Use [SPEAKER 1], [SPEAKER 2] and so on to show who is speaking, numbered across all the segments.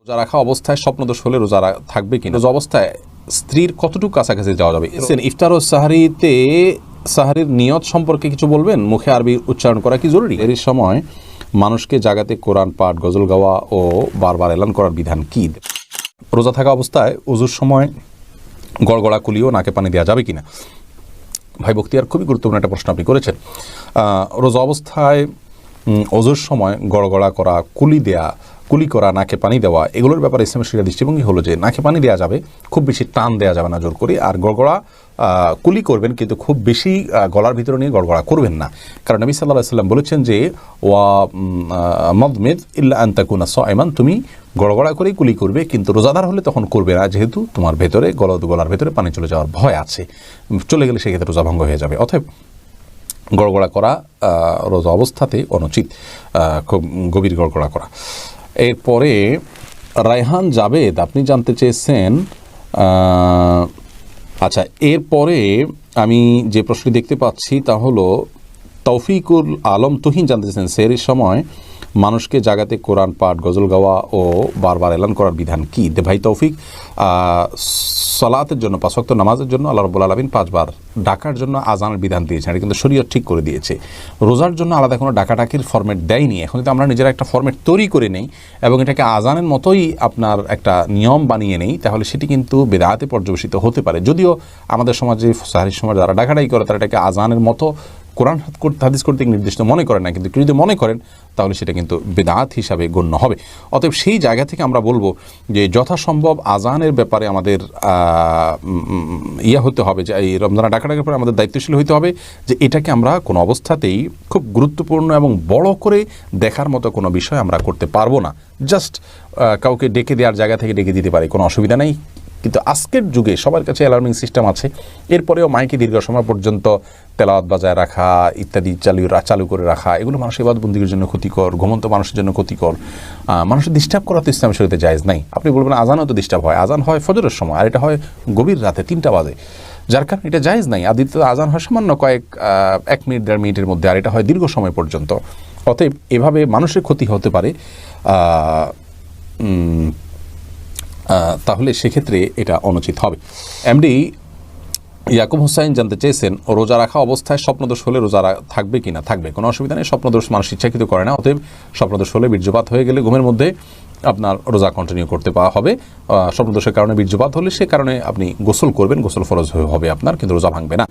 [SPEAKER 1] রোজা রাখা অবস্থায় স্বপ্নদোষ হলে রোজা থাকবে কিনা? রোজা অবস্থায় স্ত্রীর কতটুকু কাছাকাছি যাওয়া যাবে? ইফতার ও সাহারিতে সাহারির নিয়ত সম্পর্কে কিছু বলবেন? মুখে আরবি উচ্চারণ করা কি জরুরি? এর সময় মানুষকে জাগাতে কোরআন পাঠ গজল গাওয়া ও বারবার এলান করার বিধান কি? রোজা থাকা অবস্থায় উজুর সময় গড়গড়া কুলিও নাকে পানি দেওয়া যাবে কিনা? ভাই বক্তিয়ার খুবই গুরুত্বপূর্ণ একটা প্রশ্ন আপনি করেছেন। আহ, রোজা অবস্থায় অজুর সময় গড়গড়া করা কুলি দেয়া কুলি করা, নাকে পানি দেওয়া, এগুলোর ব্যাপারে ইসলামের শিক্ষা দৃষ্টিভঙ্গি হলো যে নাকে পানি দেওয়া যাবে, খুব বেশি টান দেওয়া যাবে না জোর করে, আর গড়গড়া কুলি করবেন কিন্তু খুব বেশি গলার ভিতরে নিয়ে গড়গড়া করবেন না। কারণ নবী সাল্লাহ সাল্লাম বলেছেন যে, ওয়া মদমেদ ইল্লা আন্তাকুনা সাইমান, তুমি গড়গড়া করেই কুলি করবে, কিন্তু রোজাদার হলে তখন করবে না, যেহেতু তোমার ভেতরে গলা গলার ভেতরে পানি চলে যাওয়ার ভয় আছে। চলে গেলে সেক্ষেত্রে রোজা ভঙ্গ হয়ে যাবে। অতএব গড়গড়া করা রোজা অবস্থাতে অনুচিত খুব গভীর গড়গড়া করা। এরপরে রায়হান জাবেদ, আপনি জানতে চেয়েছেন আচ্ছা এরপরে আমি যে প্রশ্নটি দেখতে পাচ্ছি তা হলো, তৌফিকুল আলম তুহিন জানতে চেয়েছেন সেরির সময় মানুষকে জাগাতে কোরআন পাঠ, গজল গাওয়া ও বারবার এলান করার বিধান কি? ভাই তৌফিক সলাতের জন্য পাঁচক্ত নামাজের জন্য আল্লাহ রব্বুল আলমিন পাঁচবার ডাকার জন্য আজানের বিধান দিয়েছেন। এটা কিন্তু শরীয়ত ঠিক করে দিয়েছে। রোজার জন্য আলাদা কোনো ডাকাডাকির ফর্মেট দেয়নি। এখন তো আমরা নিজেরা একটা ফর্মেট তৈরি করে নেই এবং এটাকে আজানের মতোই আপনার একটা নিয়ম বানিয়ে নেই, তাহলে সেটি কিন্তু বেদাতে পর্যবেসিত হতে পারে। যদিও আমাদের সমাজে সাহারির সমাজ যারা ডাকাডাকি করে, তারা এটাকে আজানের মতো কোরআন হাদিস করতে নির্দিষ্ট মনে করেন না, কিন্তু যদি মনে করেন, তাহলে সেটা কিন্তু বেদাত হিসাবে গণ্য হবে। অতএব সেই জায়গা থেকে আমরা বলব যে যথাসম্ভব আজানের ব্যাপারে আমাদের ইয়ে হতে হবে, যে এই রমজানা ডাকাডাকের পরে আমাদের দায়িত্বশীল হইতে হবে যে এটাকে আমরা কোনো অবস্থাতেই খুব গুরুত্বপূর্ণ এবং বড় করে দেখার মতো কোনো বিষয় আমরা করতে পারব না। জাস্ট কাউকে ডেকে দেওয়ার জায়গা থেকে ডেকে দিতে পারি, কোনো অসুবিধা নেই। কিন্তু আজকের যুগে সবার কাছে অ্যালার্মিং সিস্টেম আছে। এরপরেও মাইকে দীর্ঘ সময় পর্যন্ত তেলাওয়াত বাজায় রাখা, ইত্যাদি চালু চালু করে রাখা, এগুলো মানুষের বাদবন্দির জন্য ক্ষতিকর, ঘুমন্ত মানুষের জন্য ক্ষতিকর। মানুষের ডিস্টার্ব করা তো ইসলাম শরীরে জায়েজ নাই। আপনি বলবেন আজানও তো ডিস্টার্ব হয়। আজান হয় ফজরের সময়, আর এটা হয় গভীর রাতে, তিনটা বাজে। যার কারণে এটা জায়েজ নাই। আর দ্বিতীয়ত আজান হয় সামান্য কয়েক এক মিনিট, দেড় মিনিটের মধ্যে, আর এটা হয় দীর্ঘ সময় পর্যন্ত। অতএব এভাবে মানুষের ক্ষতি হতে পারে। তাহলে সেক্ষেত্রে এটা অনুচিত হবে। এমডি ইয়াকুব হুসাইন জানতে চেয়েছেন, রোজা রাখা অবস্থায় স্বপ্নদোষ হলে রোজা থাকবে কি না? থাকবে। কোনো অসুবিধা নেই, স্বপ্নদোষ মানুষ ইচ্ছাকৃত করে না, অতএব স্বপ্নদোষ হলে বীর্যপাত হয়ে গেলে ঘুমের মধ্যে আপনার রোজা কন্টিনিউ করতে পাওয়া হবে। স্বপ্নদোষের কারণে বীর্যপাত হলে সে কারণে আপনি গোসল করবেন, গোসল ফরজ হবে আপনার, কিন্তু রোজা ভাঙবে না।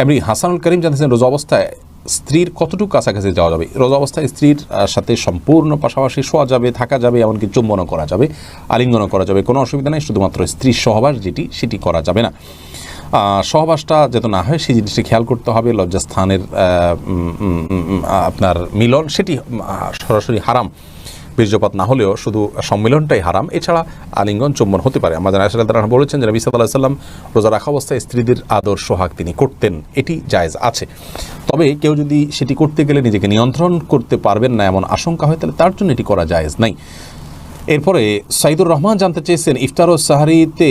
[SPEAKER 1] এমনি হাসানুল করিম জানতেছেন রোজা অবস্থায় স্ত্রীর কতটুকু কাছাকাছি যাওয়া যাবে? রোজা অবস্থায় স্ত্রীর সাথে সম্পূর্ণ পাশাপাশি শোয়া যাবে, থাকা যাবে, এমনকি চুম্বনও করা যাবে, আলিঙ্গনও করা যাবে। কোনো অসুবিধা নেই, শুধুমাত্র স্ত্রীর সহবাস যেটি, সেটি করা যাবে না। সহবাসটা যাতে না হয়, সেই জিনিসটি খেয়াল করতে হবে। লজ্জাস্থানের আপনার মিলন, সেটি সরাসরি হারাম। বীর্যপাত না হলেও শুধু সম্মিলনটাই হারাম। এছাড়া আলিঙ্গন চুম্বন হতে পারে। আমাদের আয়সা তারা বলেছেন যে নবী সাল্লাহ সাল্লাম রোজা রাখা অবস্থায় স্ত্রীদের আদর সোহাগ তিনি করতেন। এটি জায়জ আছে। তবে কেউ যদি সেটি করতে গেলে নিজেকে নিয়ন্ত্রণ করতে পারবেন না এমন আশঙ্কা হয়, তাহলে তার জন্য এটি করা জায়জ নাই। এরপরে সাইদুর রহমান জানতে চেয়েছেন, ইফতার ও সাহারিতে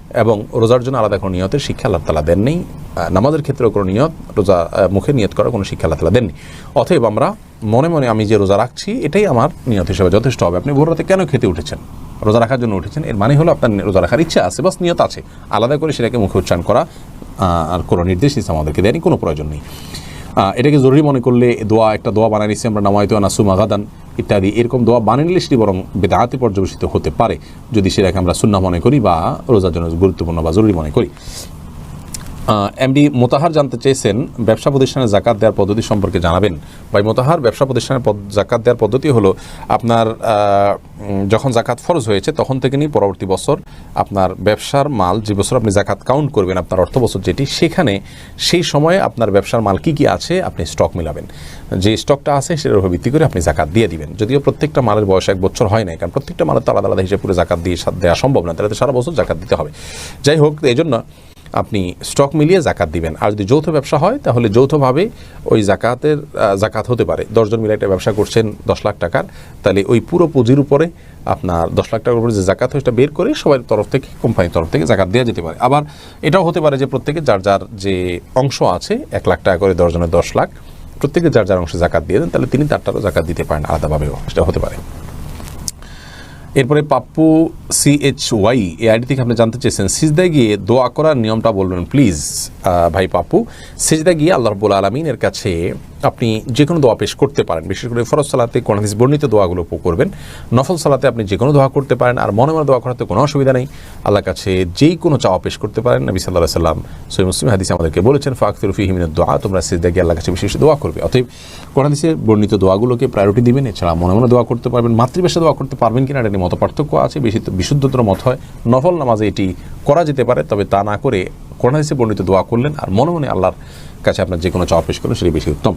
[SPEAKER 1] এবং রোজার জন্য আলাদা কোনো নিয়তের শিক্ষা আল্লাহ তালা দেননি। নামাজের ক্ষেত্রেও কোনো নিয়ত, রোজা মুখে নিয়ত করার কোনো শিক্ষা আল্লাহ তালা দেননি। অতএব আমরা মনে মনে আমি যে রোজা রাখছি, এটাই আমার নিয়ত হিসেবে যথেষ্ট হবে। আপনি ভোর রাতে কেন খেতে উঠেছেন? রোজা রাখার জন্য উঠেছেন, এর মানে হলো আপনার রোজা রাখার ইচ্ছা আছে, বাস নিয়ত আছে। আলাদা করে সেটাকে মুখে উচ্চারণ করা আর কোনো নির্দেশ ইসলাম আমাদেরকে দেয়নি, কোনো প্রয়োজন নেই। এটাকে জরুরি মনে করলে দোয়া, একটা দোয়া বানিয়ে নিচ্ছি আমরা, নামায়তো নাসুম আগাদান। ইত্যাদি। এরকম দোয়া বানিয়ে নিলে সেটি বরং বেদাহাতে পর্যবেসিত হতে পারে। যদি সেটাকে আমরা সুন্না মনে করি বা রোজার জন্য গুরুত্বপূর্ণ বা জরুরি মনে করি। এমডি মোতাহার জানতে চেয়েছেন, ব্যবসা প্রতিষ্ঠানের জাকাত দেওয়ার পদ্ধতি সম্পর্কে জানাবেন। ভাই, মোতাহার ব্যবসা প্রতিষ্ঠানের জাকাত দেওয়ার পদ্ধতি হলো আপনার যখন জাকাত ফরজ হয়েছে, তখন থেকে নিয়ে পরবর্তী বছর আপনার ব্যবসার মাল, যে বছর আপনি জাকাত কাউন্ট করবেন, আপনার অর্থ বছর যেটি, সেখানে সেই সময়ে আপনার ব্যবসার মাল কি কি আছে, আপনি স্টক মিলাবেন। যে স্টকটা আছে, সেটার উপর ভিত্তি করে আপনি জাকাত দিয়ে দিবেন। যদিও প্রত্যেকটা মালের বয়স এক বছর হয় না কারণ প্রত্যেকটা মালের তো আলাদা আলাদা হিসেবে পুরো জাকাত দিয়ে দেওয়া সম্ভব না, তাহলে তো সারা বছর জাকাত দিতে হবে। যাই হোক, এই জন্য আপনি স্টক মিলিয়ে জাকাত দিবেন। আর যদি যৌথ ব্যবসা হয়, তাহলে যৌথভাবে ওই জাকাতের জাকাত হতে পারে। দশজন মিলে একটা ব্যবসা করছেন দশ লাখ টাকার, তাহলে ওই পুরো পুঁজির উপরে আপনার দশ লাখ টাকার উপরে যে জাকাত হয়, সেটা বের করে সবার তরফ থেকে, কোম্পানির তরফ থেকে জাকাত দেওয়া যেতে পারে। আবার এটাও হতে পারে যে প্রত্যেকে যার যার যে অংশ আছে, এক লাখ টাকা করে দশজনের দশ লাখ, প্রত্যেকে যার যার অংশে জাকাত দিয়ে দেন, তাহলে তিনি তারটারও জাকাত দিতে পারেন আলাদাভাবেও। সেটা হতে পারে। এরপরে পাপ্পু সি এইচ ওয়াই এই আইডি থেকে আপনি জানতে চেয়েছেন, সিজদায় গিয়ে দোয়া করার নিয়মটা বলবেন প্লিজ ভাই পাপ্পু। সিজদা গিয়ে আল্লাহ রবুল আলমিনের কাছে আপনি যে কোনো দোয়া পেশ করতে পারেন। বিশেষ করে ফরজ সালাতে কোন বর্ণিত দোয়াগুলো করবেন। নফল সালাতে আপনি যে কোনো দোয়া করতে পারেন আর মনে মনে দোয়া করাতে কোনো অসুবিধা নেই। আল্লাহ কাছে যেই কোনো চাওয়া পেশ করতে পারেন। নবী সাল্লাহ সাল্লাম সৈ মুসলিম হাদিস আমাদেরকে বলেছেন ফাকতুর ফিহিমিনের দোয়া তোমরা সিজদা গিয়ে আল্লাহ কাছে বিশেষ দোয়া করবে। অতএব কোন বর্ণিত দোয়াগুলোকে প্রায়োরিটি দিবেন। এছাড়া মনে মনে দোয়া করতে পারবেন। মাতৃভাষা দোয়া করতে পারবেন কিনা, এটা নিয়ে মত পার্থক্য আছে। বেশি বিশুদ্ধতর মত হয়। নফল নামাজে এটি করা যেতে পারে, তবে তা না করে কোরআন হাদিসে বর্ণিত দোয়া করলেন আর মনে মনে আল্লাহর কাছে আপনার যে কোনো চাওয়া পেশ করলেন সেটি বেশি উত্তম।